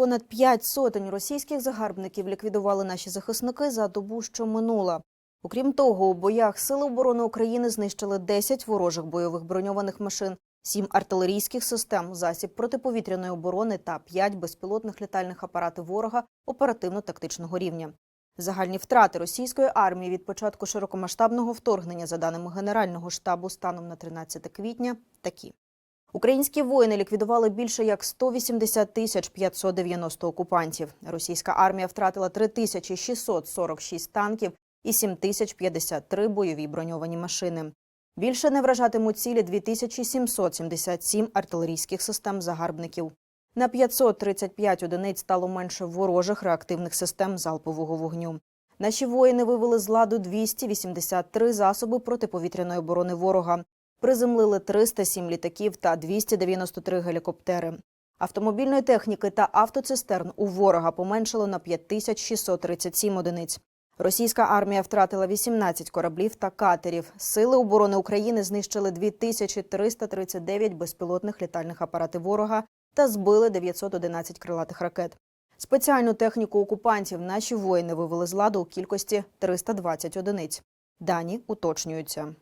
понад п'ять сотень російських загарбників ліквідували наші захисники за добу, що минула. Окрім того, у боях Сили оборони України знищили 10 ворожих бойових броньованих машин, 7 артилерійських систем, засіб протиповітряної оборони та 5 безпілотних літальних апаратів ворога оперативно-тактичного рівня. Загальні втрати російської армії від початку широкомасштабного вторгнення, за даними Генерального штабу, станом на 13 квітня, такі. Українські воїни ліквідували більше як 180 тисяч 590 окупантів. Російська армія втратила 3646 танків і 7053 бойові броньовані машини. Більше не вражатимуть цілі 2777 артилерійських систем загарбників. На 535 одиниць стало менше ворожих реактивних систем залпового вогню. Наші воїни вивели з ладу 283 засоби протиповітряної оборони ворога. Приземлили 307 літаків та 293 гелікоптери. Автомобільної техніки та автоцистерн у ворога поменшало на 5637 одиниць. Російська армія втратила 18 кораблів та катерів. Сили оборони України знищили 2339 безпілотних літальних апаратів ворога та збили 911 крилатих ракет. Спеціальну техніку окупантів наші воїни вивели з ладу у кількості 320 одиниць. Дані уточнюються.